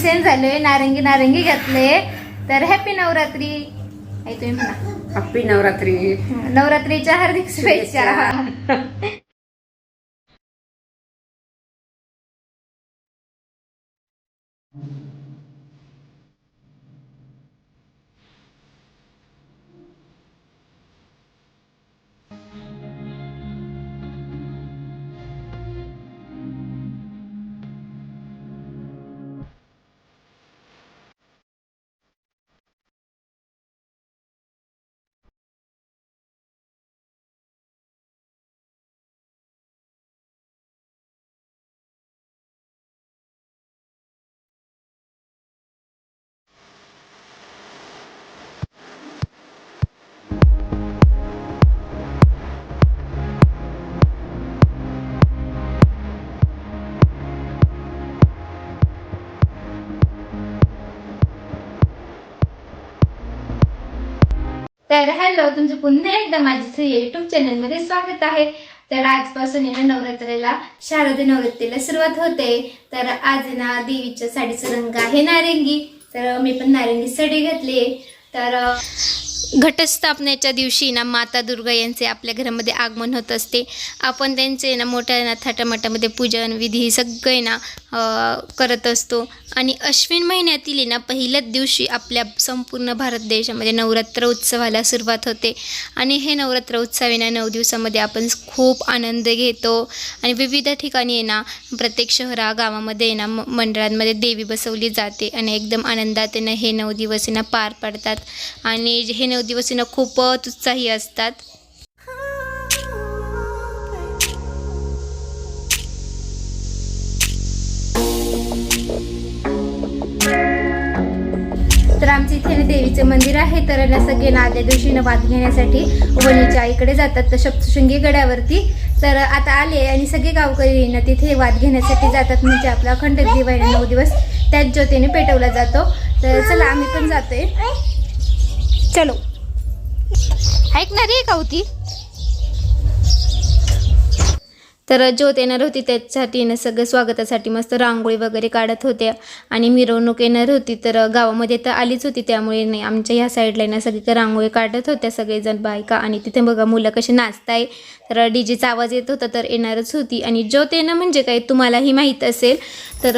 सेन झालोय नारंगी नारंगी घातले तर हॅपी नवरात्री. आई तुम्ही म्हणा. हॅपी नवरात्री. नवरात्रीच्या हार्दिक शुभेच्छा. तर हॅलो तुमचं पुन्हा एकदा माझ्या युट्यूब चॅनलमध्ये स्वागत आहे. तर आजपासून येणं नवरात्रेला नवरात्रीला शारदीय नवरात्रीला सुरुवात होते. तर आज ना देवीच्या साडीचा रंग आहे नारंगी. तर मी पण नारंगी साडी घातली तर घटस्थापनेच्या दिवशी ना माता दुर्गा यांचे आपल्या घरामध्ये आगमन होत असते. आपण त्यांचे ना मोठ्या ना थाटामाटामध्ये पूजन विधी सगळे ना करत असतो. आणि अश्विन महिन्यातील ना पहिल्याच दिवशी आपल्या संपूर्ण भारत देशामध्ये नवरात्र उत्सवाला सुरुवात होते. आणि हे नवरात्र उत्सव नऊ दिवसामध्ये आपण खूप आनंद घेतो. आणि विविध ठिकाणी आहे ना प्रत्येक शहरा गावामध्ये आहे ना म- मंडळांमध्ये देवी बसवली जाते. आणि एकदम आनंदात येणं ना हे नऊ दिवस आहे ना पार पडतात. आणि हे नऊ दिवस आहे ना खूपच उत्साही असतात. तर आमच्या इथे देवीचं मंदिर आहे. तर ना सगळे ना आदल्या दिवशी वाद घेण्यासाठी वणीच्या आईकडे जातात. तर सप्तशृंगी गडावरती तर आता आले आणि सगळे गावकरी ना तिथे वाद घेण्यासाठी जातात. म्हणजे आपला अखंड दिवाळी नऊ दिवस त्याच ज्योतीने पेटवला जातो. तर चला आम्ही पण जातोय. चलो. ऐकणार आहे का होती? तर ज्योत येणार होती त्याच्यासाठी ना सगळं स्वागतासाठी मस्त रांगोळी वगैरे काढत होत्या. आणि मिरवणूक येणार होती तर गावामध्ये तर आलीच होती त्यामुळे नाही आमच्या ह्या साईडला ना सगळी रांगोळी काढत होत्या सगळेजण बायका. आणि तिथे बघा मुलं कशी नाचताय. तर डीजेचा आवाज येत होता तर येणारच होती. आणि ज्योत येणं म्हणजे काय तुम्हालाही माहीत असेल. तर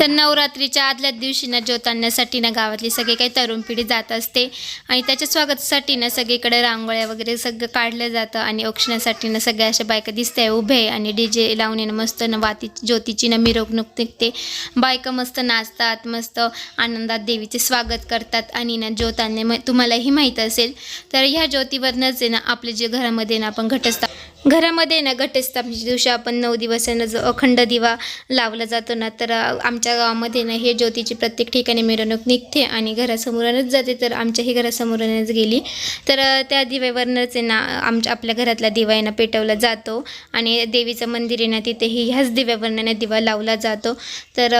तर नवरात्रीच्या आदल्या दिवशी ना ज्योत आणण्यासाठी ना गावातली सगळे काही तरुण पिढी जात असते. आणि त्याच्या स्वागतासाठी ना सगळीकडे रांगोळ्या वगैरे सगळं काढलं जातं. आणि औक्षणासाठी ना सगळ्या अशा बायका दिसत आहे. उभे आणि डी जे लावून मस्त ना वाती ज्योतीची न मिरवणूक निघते. बायका मस्त नाचतात मस्त आनंदात देवीचे स्वागत करतात. आणि ना ज्योतांनी म- तुम्हालाही माहीत असेल तर ह्या ज्योतीवरनंच आहे ना आपले जे घरामध्ये ना आपण घटस्था घरामध्ये ना घटस्थापनेच्या म्हणजे दिवशी आपण नऊ दिवसानं जो अखंड दिवा लावला जातो ना तर आमच्या गावामध्ये ना हे ज्योतीची प्रत्येक ठिकाणी मिरवणूक निघते आणि घरासमोरूनच जाते. तर आमच्याही घरासमोरूनच गेली. तर त्या दिव्यावरनंच ना आमच्या आपल्या घरातला दिवा आहे ना पेटवला जातो आणि देवीचं मंदिर आहे ना तिथेही ह्याच दिव्यावरनं दिवा लावला जातो. तर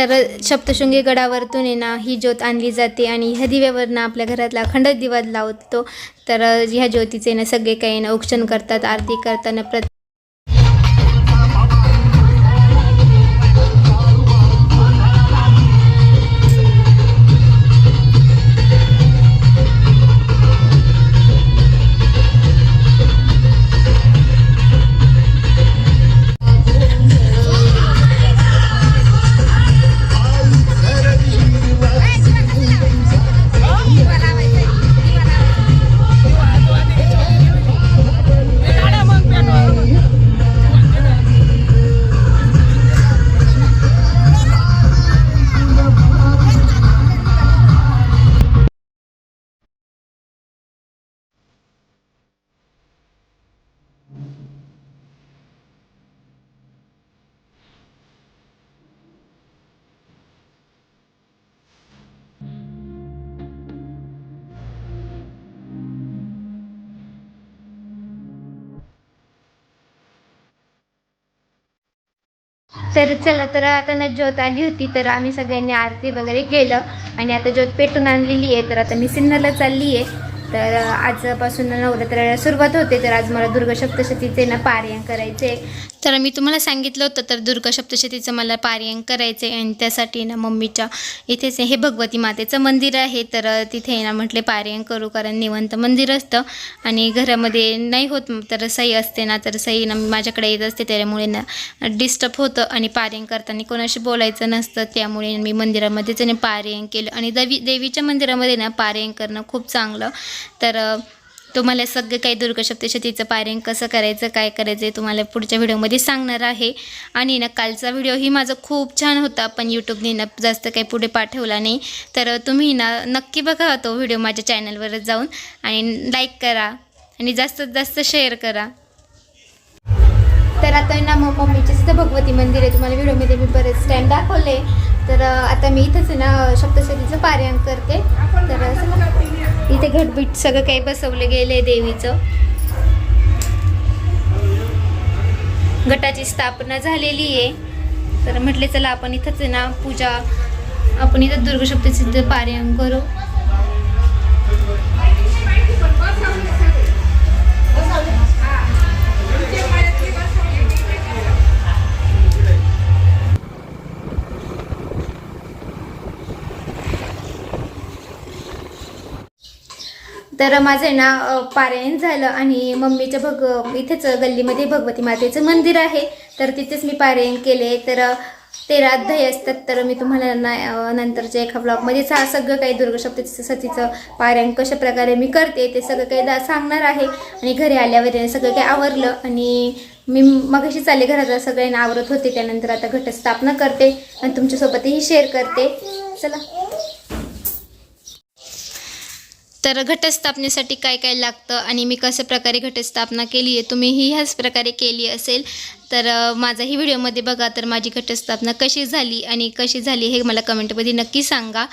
तर सप्तशृंगी गडावरतून आहे ना ही ज्योत आणली जाते आणि ह्या दिव्यावरनं आपल्या घरातला अखंड दिवा लावतो. तर ह्या ज्योतीचे ना सगळे काही ना औक्षण करतात आरती करताना प्रत तर चला तर आता ना ज्योत आली होती तर आम्ही सगळ्यांनी आरती वगैरे केलं. आणि आता ज्योत पेटून आणलेली आहे तर आता मी सिन्नरला चालली आहे तर आजपासून नवरात्राला सुरुवात होते तर आज मला दुर्गा सप्तशतीचे ना पारायण करायचे तर मी तुम्हाला सांगितलं होतं तर दुर्गा सप्तशतीचं मला पारायण करायचं आहे आणि त्यासाठी ना मम्मीच्या इथेच हे भगवती मातेचं मंदिर आहे. तर तिथे ना म्हटले पारायण करू कारण निवंत मंदिर असतं आणि घरामध्ये नाही होत तर सई असते ना तर सई ना माझ्याकडे येत असते त्यामुळे ना डिस्टर्ब होतं आणि पारायण करताना कोणाशी बोलायचं नसतं. त्यामुळे मी मंदिरामध्येच त्याने पारायण केलं. आणि देवी देवीच्या मंदिरामध्ये ना पारायण करणं खूप चांगलं. तर तुम्हाला सगळं काही दुर्गा पायरिंग कसं करायचं काय करायचं आहे तुम्हाला पुढच्या व्हिडिओमध्ये सांगणार आहे. आणि ना कालचा व्हिडिओही माझा खूप छान होता पण यूट्यूबने ना जास्त काही पुढे पाठवला नाही. तर तुम्ही ना नक्की बघा तो व्हिडिओ माझ्या चॅनलवरच जाऊन. आणि लाईक करा आणि जास्तीत जास्त शेअर करा. तर आता ना मग मम्मीचे सुद्धा भगवती मंदिर आहे. तुम्हाला व्हिडिओमध्ये मी बरेच टाईम दाखवले. तर आता मी इथंच आहे ना सप्तशतीचं पारायण करते. इथे घटबीट सगळं काही बसवले गेले देवीचं. गटाची स्थापना झालेली आहे. तर म्हटले चला आपण इथंच ना पूजा आपण इथं दुर्गशक्तीचं पारायण करू. तर माझं आहे ना पारायण झालं आणि मम्मीच्या भग इथेच गल्लीमध्ये भगवती मातेचं मंदिर आहे. तर तिथेच मी पारायण केले. तर तेरा अध्याय असतात. तर मी तुम्हाला ना नंतरच्या एका ब्लॉगमध्ये हा सगळं काही दुर्गशक्तीचं सतीचं पारायण कशा प्रकारे मी करते ते सगळं काही सांगणार आहे. आणि घरी आल्यावर सगळं काही आवरलं. आणि मी मगाशी चालले घरात सगळ्यांना आवरत होते. त्यानंतर आता घटस्थापना करते आणि तुमच्यासोबतही शेअर करते. चला. तर घटस्थापनेसाठी काय काय लागतं आणि मी कशा प्रकारे घटस्थापना केली आहे तुम्हीही ह्याच प्रकारे केली असेल. तर अ, माझाही व्हिडिओमध्ये बघा तर माझी घटस्थापना कशी झाली आणि कशी झाली हे मला कमेंटमध्ये नक्की सांगा.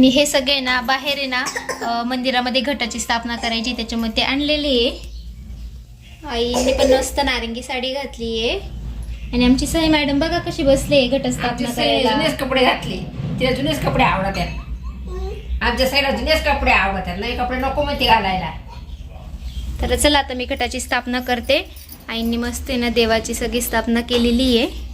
आणि हे सगळे ना बाहेर आहे ना मंदिरामध्ये घटाची स्थापना करायची त्याच्यामध्ये आणलेले आहे. आईने पण मस्त नारंगी साडी घातली आहे. आणि आमची सई मॅडम बघा कशी बसली घटस्थापना करायला. जुनेच कपडे घातले. तिला जुनेच कपडे आवडत आहेत. आमच्या साईला जुनेच कपडे आवडत आहेत. नवीन कपडे नको घालायला. तर चला आता मी घटाची स्थापना करते. आईंनी मस्त ना देवाची सगळी स्थापना केलेली आहे.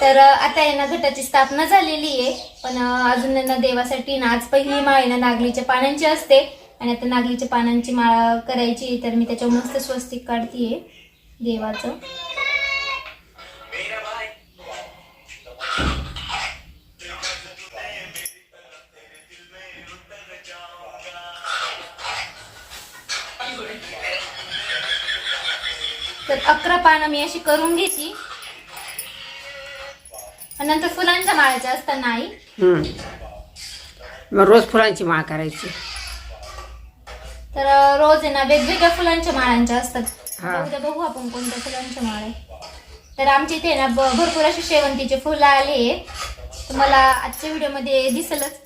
तर आता यांना घटाची स्थापना झालेली आहे. पण अजून यांना देवासाठी ना आज पहिली माळ यांना नागलीच्या पानांची असते. आणि आता नागलीच्या पानांची माळ करायची तर मी त्याच्यावर मस्त स्वस्तिक काढतीये देवाचं. तर अकरा पानं मी अशी करून घेते. नंतर फुलांच्या माळाच्या असतात नाही. हम्म. मग रोज फुलांची माळ करायची. तर रोज आहे ना वेगवेगळ्या फुलांच्या माळांच्या असतात हा. उद्या बघू आपण कोणत्या फुलांच्या माळ आहे तर आमच्या इथे ना ब- भरपूर अशी शेवंतीचे फुलं आले तुम्हाला आजच्या व्हिडिओमध्ये दिसलच.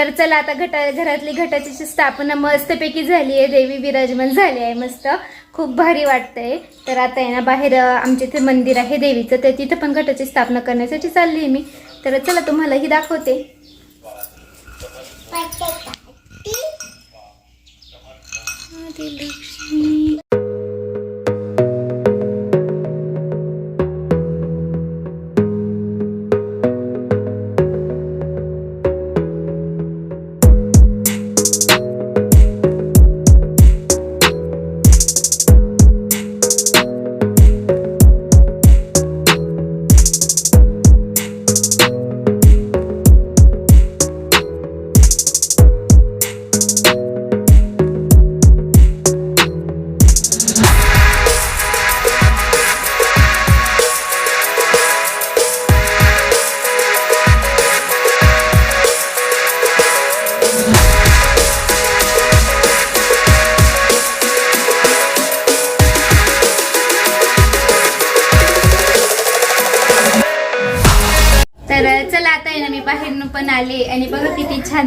तर चला आता घटा घरातली घटाची स्थापना मस्तपैकी झाली आहे. देवी विराजमान झाली आहे मस्त. खूप भारी वाटतंय. तर आता आहे ना बाहेर आमच्या इथे मंदिर आहे देवीचं. तर तिथं पण घटाची स्थापना करण्यासाठी चालली आहे मी. तर चला तुम्हालाही दाखवते. आदिलक्ष्मी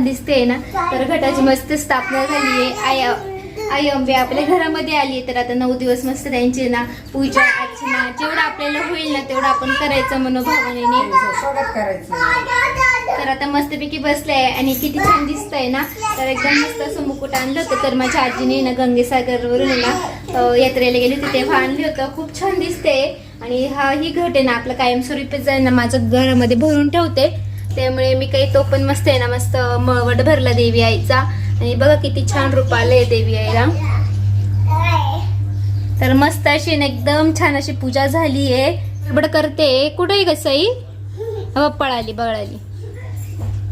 छान दिसते ना तर घटाची मस्त स्थापना झाली आहे. आई आई अंबे आपल्या घरामध्ये आली तर आता नऊ दिवस मस्त त्यांची ना पूजा अर्चना जेवढं आपल्याला होईल ना तेवढं आपण करायचं मनोभावनेने. करायचं. तर आता मस्तपैकी बसलंय आणि किती छान दिसतंय ना. तर एकदम मस्त असं मुकुट आणलं होतं तर माझ्या आजीने ना गंगेसागरवरून आहे ना यात्रेला गेली होती तेव्हा आणली होतं. खूप छान दिसते आणि हा ही घट आहे ना आपलं कायमस्वरूपीच आहे ना माझं घरामध्ये भरून ठेवते. त्यामुळे मी काही तो पण मस्त आहे ना मस्त मळवट भरला देवी आईचा. आणि बघा किती छान रूप आलंय देवी आईला. तर मस्त अशी ना एकदम छान अशी पूजा झाली आहे बड करते. कुठे आहे हो पळाली बळाली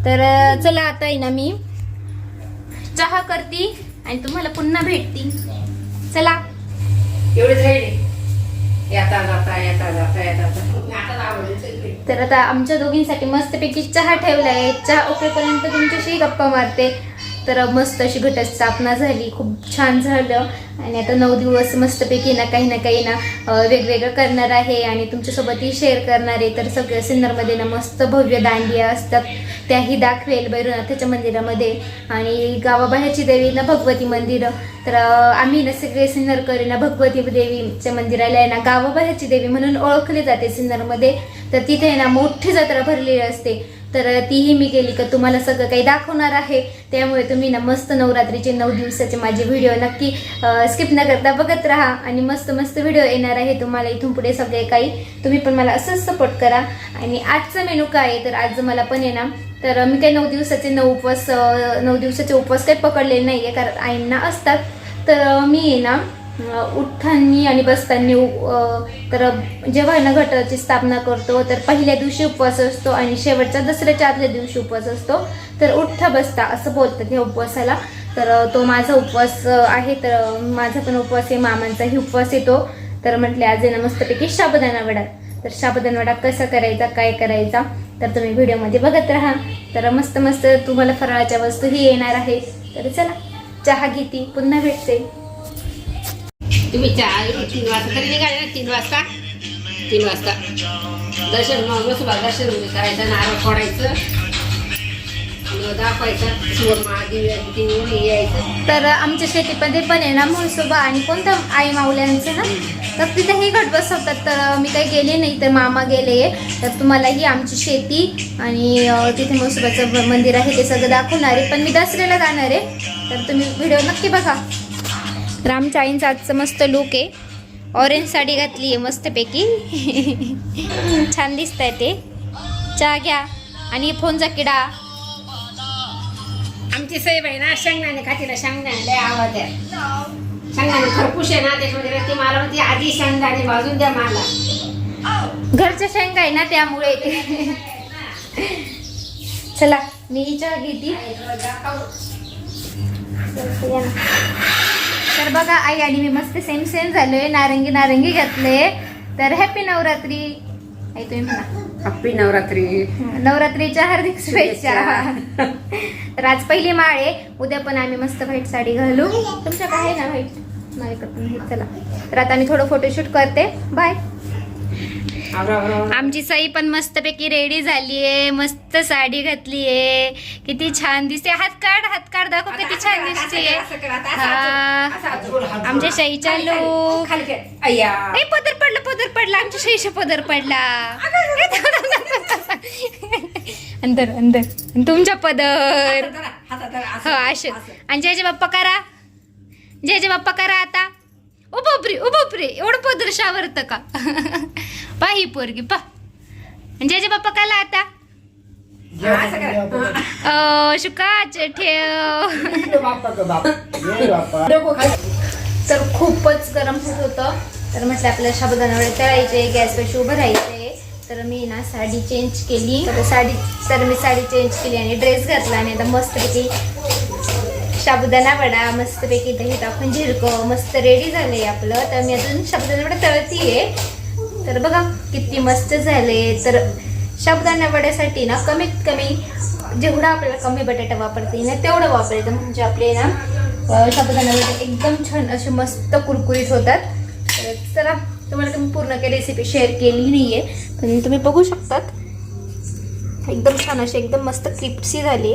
तर चला आता आहे ना मी. चहा करते आणि तुम्हाला पुन्हा भेटती. चला. एवढेच तर आता आमच्या दोघींसाठी मस्तपैकी चहा ठेवलाय. चहा उपेपर्यंत तुमच्याशी गप्पा मारते. तर मस्त अशी घटस्थापना झाली खूप छान झालं. आणि आता नऊ दिवस मस्तपैकी ना काही ना काही ना वेगवेगळं करणार आहे आणि तुमच्यासोबतही शेअर करणार आहे. तर सगळ्या सिन्नरमध्ये ना मस्त भव्य दांडिया असतात. त्याही दाखवेल भैरवनाथाच्या मंदिरामध्ये. आणि गावाबाहेरची देवी ना भगवती मंदिर. तर आम्ही ना सगळे सिन्नरकरी ना भगवती देवीच्या मंदिराला आहे ना गावाबाहेरची देवी म्हणून ओळखली जाते सिन्नरमध्ये. तर तिथे ना मोठी जत्रा भरलेली असते. तर तीही मी गेली का तुम्हाला सगळं काही दाखवणार आहे. त्यामुळे तुम्ही ना मस्त नवरात्रीचे नऊ दिवसाचे माझे व्हिडिओ नक्की स्किप न करता बघत राहा आणि मस्त मस्त व्हिडिओ येणार आहे. तुम्हाला इथून पुढे सगळे काही तुम्ही पण मला असंच सपोर्ट करा. आणि आजचा मेनू काय आहे? तर आज मला पण आहे ना तर मी काही नऊ दिवसाचे नऊ उपवास नऊ दिवसाचे उपवास काही पकडलेले नाही आहे कारण आईंना असतात. तर मी आहे ना उठताना आणि बसताना तर जेव्हा ना घटाची स्थापना करतो तर पहिल्या दिवशी उपवास असतो आणि शेवटच्या दसऱ्याच्या आदल्या दिवशी उपवास असतो. तर उठ्ठा बसता असं बोलतात या उपवासाला. तर तो माझा उपवास आहे तर माझा पण उपवास आहे मामांचाही उपवास येतो. तर म्हटले आज आहे ना मस्तपैकी शाबदाना वडा. तर शाबदान वडा कसा करायचा काय करायचा तर तुम्ही व्हिडिओमध्ये बघत राहा. तर मस्त मस्त तुम्हाला फराळाच्या वस्तूही येणार आहे. तर चला चहा घेते पुन्हा भेटते. तुम्ही चार तीन वाजता. तरी निघाले ना तीन वाजता? तीन वाजता. दर्शन मग बसोबा दर्शन म्हणजे करायचं नारळ फोडायचं. दाखवायचं तर आमच्या शेतीमध्ये पण आहे ना म्हसोबा आणि कोणतं आई माऊल्यांचं? ना तर तिथे हे घट बसवतात तर मी काही गेले नाही तर मामा गेले. तर तुम्हालाही आमची शेती आणि तिथे म्हसोबाचं मंदिर आहे ते सगळं दाखवणार आहे. पण मी दसऱ्याला जाणार आहे. तर तुम्ही व्हिडिओ नक्की बघा. आईंचा आजचं मस्त लुक आहे. ऑरेंज साडी घातली आहे मस्तपैकी. छान दिसत आहे ते. चहा घ्या आणि फोनचा किडा. आमची साहेब आहे ना शेंगदाणे खातीला शेंगदाणे लय आवाज आहे शेंगदाणे खरपूस आहे ना त्याच्यामध्ये ती मला म्हणते आधी शेंगदाणे भाजून द्या मला. घरच्या शेंगा आहे ना त्यामुळे. चला मी ही चहा घेते. तर बघा आई आणि मी मस्त सेम सेम झालोय. नारंगी नारंगी घातले. तर हॅपी नवरात्री. आई तुम्ही म्हणा. हप्पी नवरात्री. नवरात्रीच्या हार्दिक शुभेच्छा. तर आज पहिली माळ आहे. उद्या पण आम्ही मस्त व्हाईट साडी घालू. तुमच्याकडे आहे ना व्हाईट? आहे चला. तर आता मी थोडं फोटोशूट करते. बाय. आमची साई पण मस्तपैकी रेडी झाली आहे मस्त साडी घातली आहे किती छान दिसते. हात काढ हात काढ दाखव किती छान दिसते. हा. आमच्या शाईच्या. लोक पदर पडला पदर पडला. आमच्या शाईचा पदर पडला. अंदर अंदर. तुमच्या पदर. हो असं. आणि जय जय बाप्पा करा. जय जय बाप्पा करा आता. ओ बापरे एवढं पदर शावरत का? पाही पोरगी पा. आणि जय जय बाप्पा काला आता? हा. हा. अ, शुकाच ठेव. तर खूपच गरम होत होतं. तर म्हटलं आपल्याला साबुदाणा वडे तळायचे गॅसपाशी उभं राहायचे तर मी ना साडी चेंज केली. तर साडी तर मी साडी चेंज केली आणि ड्रेस घातला आणि आता मस्तपैकी साबुदाणा वडा मस्तपैकी दही टाकून झिरकं मस्त रेडी झाले आपलं. तर मी अजून साबुदाणा वडा तळतीये. तर बघा किती मस्त झाले. तर साबुदाणा वड्यासाठी ना कमीत कमी जेवढा आपल्याला कमी बटाटा वापरता येईल ना तेवढं वापरायचं. म्हणजे आपले ना अं, वडे एकदम छान असे मस्त कुरकुरीत होतात. तर चला तुम्हाला तुम्ही पूर्ण काही रेसिपी शेअर केली नाही आहे पण तुम्ही बघू शकतात. एकदम छान अशी एकदम मस्त क्रिप्सी झाली.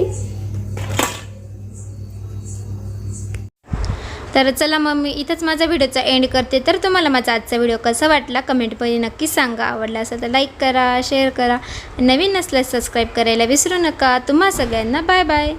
तर चला मग मी इथंच माझा व्हिडिओचा एंड करते. तर तुम्हाला माझा आजचा व्हिडिओ कसा वाटला कमेंटमध्ये नक्की सांगा. आवडला असेल तर लाईक करा शेअर करा. नवीन नसल्यास सबस्क्राईब करायला विसरू नका. तुम्हा सगळ्यांना बाय बाय